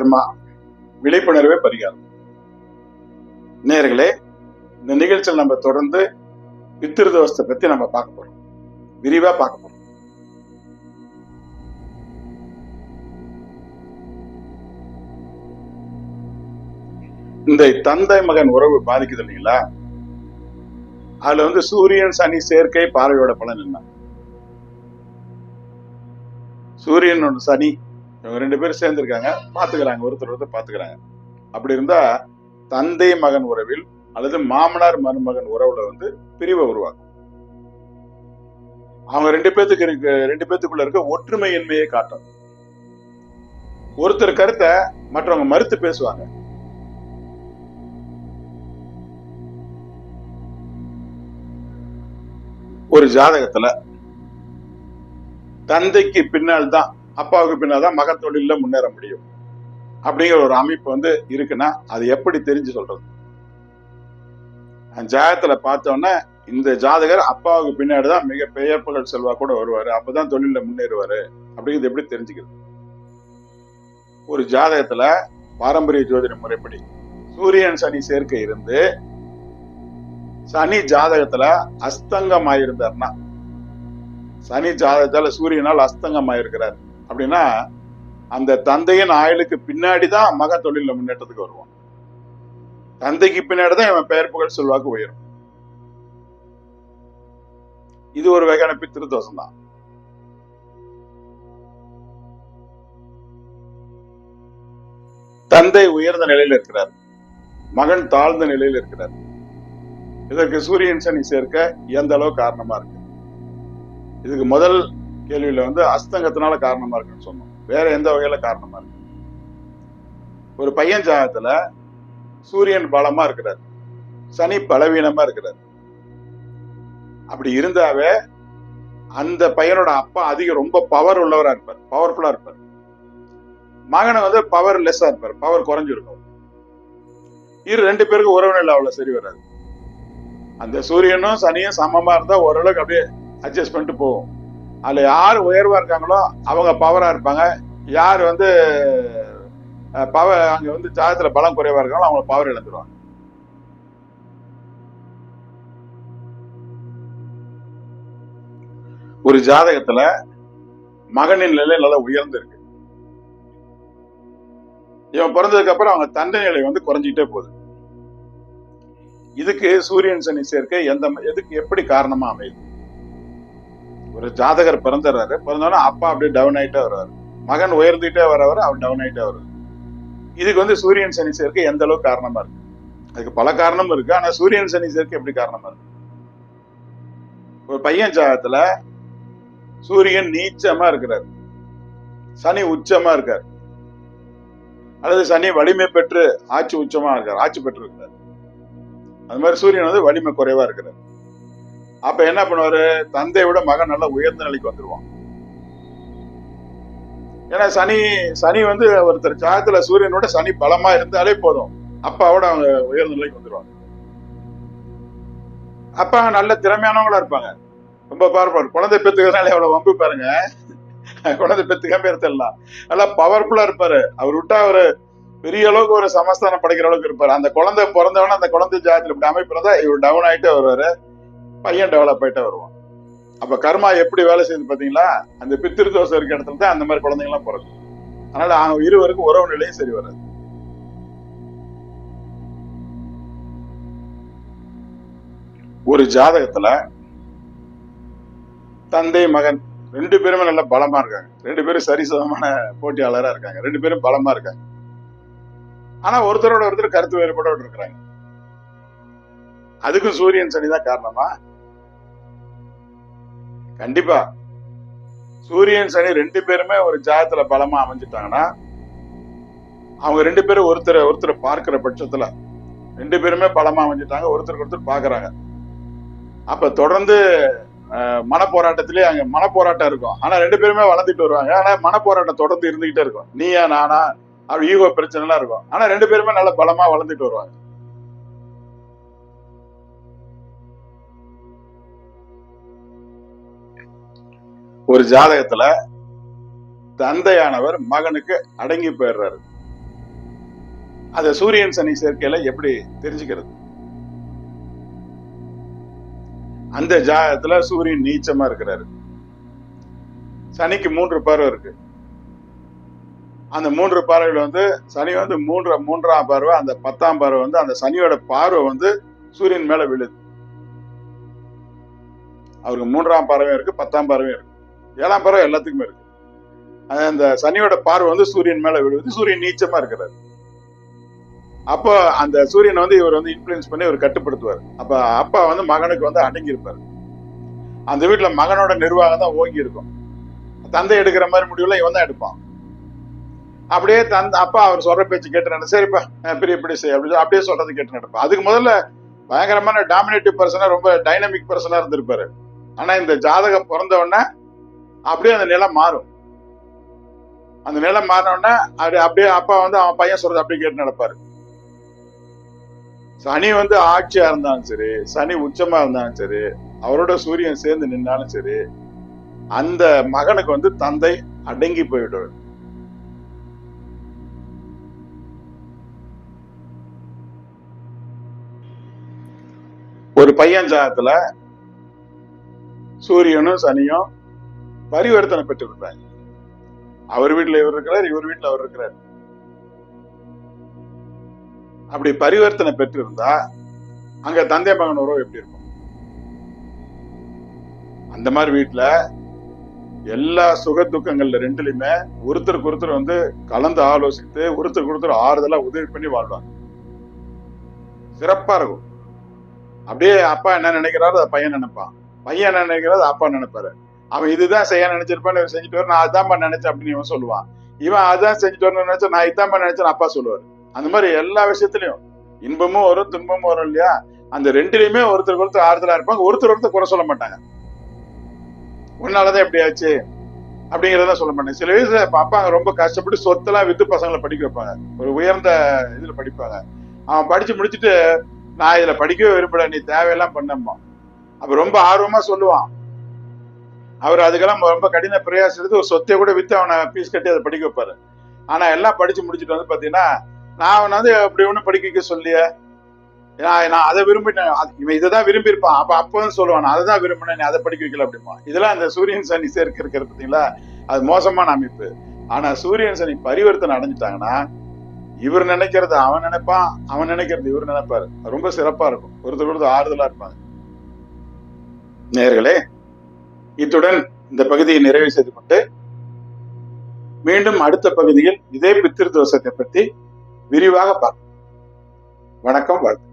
கர்மா விழிப்புணர்வே பரிகாரம். நேர்களே இந்த நிகழ்ச்சியில் நம்ம தொடர்ந்து பித்திருதோஷத்தை பத்தி நம்ம பார்க்க போறோம். விரிவா பார்க்க போறோம். இந்த தந்தை மகன் உறவு பாதிக்குது இல்லைங்களா? அதுல வந்து சூரியன் சனி சேர்க்கை பார்வையோட பலன் என்ன? சூரியனோட சனி இவங்க ரெண்டு பேரும் சேர்ந்திருக்காங்க. பாத்துக்கிறாங்க. ஒருத்தர் ஒருத்தர் பாத்துக்கிறாங்க. அப்படி இருந்தா தந்தை மகன் உறவில் அல்லது மாமனார் மருமகன் உறவுல வந்து பிரிவை உருவாக்கும். அவங்க ரெண்டு பேத்துக்கு இருக்க ரெண்டு பேத்துக்குள்ள இருக்க ஒற்றுமையின்மையை காட்டும். ஒருத்தர் கருத்தை மற்றவங்க மறுத்து பேசுவாங்க. ஒரு ஜாதகத்துல தந்தைக்கு பின்னால் தான் அப்பாவுக்கு பின்னால் தான் தொழில முன்னேற முடியும். அப்படிங்கிற ஒரு அமைப்பு வந்து இருக்குன்னா அது எப்படி தெரிஞ்சு சொல்றது? அந்த ஜாதகத்துல பார்த்தோன்னா இந்த ஜாதகர் அப்பாவுக்கு பின்னாடி தான் மிக பெயர் புகழ் செல்வா கூட வருவாரு. அப்பதான் தொழில முன்னேறுவாரு. அப்படிங்கிறது எப்படி தெரிஞ்சுக்கிறது? ஒரு ஜாதகத்துல பாரம்பரிய ஜோதிட முறைப்படி சூரியன் சனி சேர்க்கை இருந்து சனி ஜாதகத்துல அஸ்தங்கம் ஆயிருந்தார்னா சனி ஜாதகத்துல சூரியனால் அஸ்தங்கம் ஆயிருக்கிறார் அப்படின்னா அந்த தந்தையின் ஆயுளுக்கு பின்னாடி தான் மக தொழில முன்னேற்றத்துக்கு வருவான். தந்தைக்கு பின்னாடி தான் இவன் பெயர் புகழ் செல்வாக்கு உயரும். இது ஒரு வகையான பித்திருதோஷம் தான். தந்தை உயர்ந்த நிலையில் இருக்கிறார். மகன் தாழ்ந்த நிலையில் இருக்கிறார். இதற்கு சூரியன் சனி சேர்க்க எந்த அளவு காரணமா இருக்கு? இதுக்கு முதல் கேள்வியில வந்து அஸ்தங்கத்தினால காரணமா இருக்குன்னு சொன்னோம். வேற எந்த வகையில காரணமா இருக்கு? ஒரு பையன் ஜாகத்துல சூரியன் பலமா இருக்கிறார். சனி பலவீனமா இருக்கிறார். அப்படி இருந்தாவே அந்த பையனோட அப்பா அதிக ரொம்ப பவர் உள்ளவரா இருப்பார். பவர்ஃபுல்லா இருப்பார். மகனை வந்து பவர் லெஸ்ஸா இருப்பார். பவர் குறைஞ்சிருக்கும். இரு ரெண்டு பேருக்கு உறவினர் அவ்வளவு சரி வராது. அந்த சூரியனும் சனியும் சமமா இருந்தா ஓரளவுக்கு அப்படியே அட்ஜஸ்ட் பண்ணிட்டு போகும். அதுல யார் உயர்வா இருக்காங்களோ அவங்க பவரா இருப்பாங்க. யார் வந்து பவர் அங்க வந்து ஜாதத்துல பலம் குறைவா இருக்காங்களோ அவங்க பவர் இழந்துருவாங்க. ஒரு ஜாதகத்துல மகனின் நிலை நல்லா உயர்ந்து இருக்கு இவன் பிறந்ததுக்கு அப்புறம் அவங்க தந்தை நிலை வந்து குறைஞ்சிக்கிட்டே போகுது. இதுக்கு சூரியன் சனி சேர்க்கை எந்த எதுக்கு எப்படி காரணமா அமையுது? ஒரு ஜாதகர் பிறந்துடுறாரு பிறந்தோன்னா அப்பா அப்படியே டவுன் ஆயிட்டே வருவாரு. மகன் உயர்ந்துட்டே வரவர் அவர் டவுன் ஆயிட்டே வருவார். இதுக்கு வந்து சூரியன் சனி சேர்க்கை எந்த அளவுக்கு காரணமா இருக்கு? அதுக்கு பல காரணமும் இருக்கு. ஆனா சூரியன் சனி சேர்க்கை எப்படி காரணமா இருக்கு? ஒரு பையன் ஜாதகத்துல சூரியன் நீச்சமா இருக்கிறார். சனி உச்சமா இருக்கார். அல்லது சனி வலிமை பெற்று ஆட்சி உச்சமா இருக்கார். ஆட்சி பெற்று இருக்கிறார் அது மாதிரி சூரியன் வந்து வலிமை குறைவா இருக்கிறார். அப்ப என்ன பண்ணுவாரு? தந்தையை விட மகன் நல்லா உயர்ந்த நிலைக்கு வந்துருவான். ஏன்னா சனி சனி வந்து ஒருத்தர் ஜாதத்துல சூரியனோட சனி பலமா இருந்தாலே போதும். அப்பாவோட அவங்க உயர்ந்த நிலைக்கு வந்துருவாங்க அப்பா நல்ல திறமையானவங்களா இருப்பாங்க. ரொம்ப பார்ப்பார் குழந்தை பெத்துக்கிறதுனால எவ்வளவு வம்பு பாருங்க. குழந்தை பெத்துக்காம இருத்தலாம் நல்லா பவர்ஃபுல்லா இருப்பாரு. அவர் விட்டா அவரு பெரிய அளவுக்கு ஒரு சமஸ்தானம் படைக்கிற அளவுக்கு இருப்பாரு. அந்த குழந்தை பிறந்தவன அந்த குழந்தை ஜாதத்துல இப்படி அமைப்பு இவர் டவுன் ஆயிட்டே வருவாரு. பையன் டெவலப் ஆயிட்டே வருவான். அப்ப கர்மா எப்படி வேலை செய்யுது பாத்தீங்களா அந்த பித்திரு தோசை இருக்க இடத்துல தான் அந்த மாதிரி குழந்தைங்க எல்லாம் பிறக்கும். அதனால அவங்க இருவருக்கும் உறவு நிலையும் சரி வராது. ஒரு ஜாதகத்துல தந்தை மகன் ரெண்டு பேருமே நல்ல பலமா இருக்காங்க. ரெண்டு பேரும் சரிசமமான போட்டியாளரா இருக்காங்க. ரெண்டு பேரும் பலமா இருக்காங்க. ஆனா ஒருத்தரோட ஒருத்தர் கருத்து வேறுபாடோடு இருக்கிறாங்க. அதுக்கும் சூரியன் சனிதான் காரணமா கண்டிப்பா. சூரியன் சனி ரெண்டு பேருமே ஒரு ஜாதத்துல பலமா அமைஞ்சிட்டாங்கன்னா அவங்க ரெண்டு பேரும் ஒருத்தர் ஒருத்தர் பார்க்கிற பட்சத்துல ரெண்டு பேருமே பலமா அமைஞ்சிட்டாங்க ஒருத்தருக்கு ஒருத்தர் பாக்குறாங்க அப்ப தொடர்ந்து மனப்போராட்டத்திலே அங்க மனப்போராட்டம் இருக்கும். ஆனா ரெண்டு பேருமே வளர்ந்துட்டு வருவாங்க. ஆனா மனப்போராட்டம் தொடர்ந்து இருந்துகிட்டே இருக்கும். நீயா நானா அப்படி ஈகோ பிரச்சனை எல்லாம் இருக்கும். ஆனா ரெண்டு பேருமே நல்ல பலமா வளர்ந்துட்டு வருவாங்க. ஒரு ஜாதகத்துல தந்தையானவர் மகனுக்கு அடங்கி போயிடுறாரு. அத சூரியன் சனி சேர்க்கையில எப்படி தெரிஞ்சுக்கிறது? அந்த ஜாதகத்துல சூரியன் நீச்சமா இருக்கிறாரு. சனிக்கு மூன்று பார்வை இருக்கு. அந்த மூன்று பறவைகள் வந்து சனி வந்து மூன்று மூன்றாம் பார்வை அந்த பத்தாம் பார்வை வந்து அந்த சனியோட பார்வை வந்து சூரியன் மேல விழுது. அவருக்கு மூன்றாம் பார்வையும் இருக்கு பத்தாம் பார்வையும் இருக்கு. ஏழாம் பறவை எல்லாத்துக்குமே இருக்கு. அந்த சனியோட பார்வை வந்து சூரியன் மேல விழுது சூரியன் நீச்சமா இருக்கிறார். அப்போ அந்த சூரியனை வந்து இவர் வந்து இன்ஃபுளுன்ஸ் பண்ணி இவர் கட்டுப்படுத்துவார். அப்ப அப்பா வந்து மகனுக்கு வந்து அடங்கி இருப்பார் அந்த வீட்டுல மகனோட நிர்வாகம் தான் ஓங்கி இருக்கும். தந்தை எடுக்கிற மாதிரி முடிவுல இவன் தான் எடுப்பான். அப்படியே தந்த அப்பா அவர் சொல்ற பேச்சு கேட்டு நட சரிப்பா பெரிய இப்படி செய் அப்படி சொல்லி அப்படியே சொல்றது கேட்டு நடப்பா அதுக்கு முதல்ல பயங்கரமான டாமினேட்டிவ் பர்சனா ரொம்ப டைனமிக் பர்சனா இருந்திருப்பாரு. ஆனா இந்த ஜாதகம் பிறந்த உடனே அப்படியே அந்த நிலம் மாறும். அந்த நிலம் மாறினோடனே அப்படி அப்படியே அப்பா வந்து அவன் பையன் சொல்றது அப்படியே கேட்டு நடப்பாரு. சனி வந்து ஆட்சியா இருந்தாலும் சரி சனி உச்சமா இருந்தாலும் சரி அவரோட சூரியன் சேர்ந்து நின்னாலும் சரி அந்த மகனுக்கு வந்து தந்தை அடங்கி போயிடுவார் ஒரு பையன் ஜாகத்துல சூரியனும் சனியும் பரிவர்த்தனை பெற்றிருந்தாங்க அவர் வீட்டுல இவர் இருக்கிறார் இவர் வீட்டுல அவர் இருக்கிறார். அப்படி பரிவர்த்தனை பெற்றிருந்தா அங்க தந்தை மகன் உறவு எப்படி இருக்கும்? அந்த மாதிரி வீட்டுல எல்லா சுக துக்கங்கள்ல ரெண்டுலயுமே ஒருத்தருக்கு ஒருத்தர் வந்து கலந்து ஆலோசித்து ஒருத்தருக்கு ஒருத்தர் ஆறுதலா உதவி பண்ணி வாழ்வாங்க. சிறப்பா இருக்கும். அப்படியே அப்பா என்ன நினைக்கிறாரோ அதை பையன் நினைப்பான். பையன் என்ன நினைக்கிறாரோ அப்பா நினைப்பாரு. அவன் இதுதான் செய்ய நினைச்சிருப்பான்னு இவன் செஞ்சுட்டு வரும் நான் அதான் நினைச்சேன் அப்படின்னு இவன் சொல்லுவான். இவன் அதான் செஞ்சுட்டு வரணும்னு நினைச்சா நான் இதான் நினைச்சேன் அப்பா சொல்லுவாரு. அந்த மாதிரி எல்லா விஷயத்திலயும் இன்பமும் வரும் துன்பமும் வரும் இல்லையா? அந்த ரெண்டுலயுமே ஒருத்தருக்கு ஒருத்தர் ஆறுதலா இருப்பாங்க ஒருத்தர் ஒருத்தர் குறை சொல்ல மாட்டாங்க. உன்னாலதான் எப்படி ஆச்சு அப்படிங்கறத சொல்ல மாட்டேன் சில வயசுல பாப்பாங்க ரொம்ப கஷ்டப்பட்டு சொத்தெல்லாம் வித்து பசங்களை படிக்க வைப்பாங்க. ஒரு உயர்ந்த இதுல படிப்பாங்க. அவன் படிச்சு முடிச்சுட்டு நான் இதுல படிக்கவே விரும்பல நீ தேவையெல்லாம் பண்ணம்மா. அப்ப ரொம்ப ஆர்வமா சொல்லுவான். அவர் அதுக்கெல்லாம் ரொம்ப கடின பிரயாசம் எடுத்து ஒரு சொத்தை கூட வித்து அவனை ஃபீஸ் கட்டி அதை படிக்க வைப்பாரு. ஆனா எல்லாம் படிச்சு முடிச்சுட்டு வந்து பாத்தீங்கன்னா நான் அவனை வந்து அப்படி ஒன்றும் படிக்க வைக்க சொல்லிய நான் நான் அதை விரும்பினேன். இவன் இதை தான் விரும்பியிருப்பான். அப்ப அப்போ வந்து சொல்லுவான் நான் அதை தான் விரும்பினேன் நீ அதை படிக்க வைக்கல அப்படிமா இதெல்லாம் இந்த சூரியன் சனி சேர்க்க இருக்கிற பார்த்தீங்களா அது மோசமான அமைப்பு. ஆனா சூரியன் சனி பரிவர்த்தனை அடைஞ்சிட்டாங்கன்னா இவர் நினைக்கிறது அவன் நினைப்பான் அவன் நினைக்கிறது இவர் நினைப்பாரு. ரொம்ப சிறப்பா இருக்கும். ஒருத்தர் ஒருத்தர் ஆறுதலா இருப்பாங்க. நேர்களே இத்துடன் இந்த பகுதியை நிறைவு செய்து கொண்டு மீண்டும் அடுத்த பகுதியில் இதே பித்திரு தோஷத்தை பற்றி விரிவாக பார்ப்போம். வணக்கம் வாழ்த்து